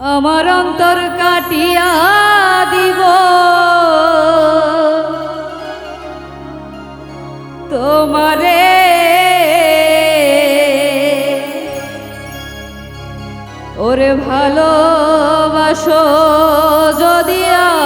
আমার অন্তর কাটিয়া দিব। তোমারে ওরে ভালোবাসো যদি আ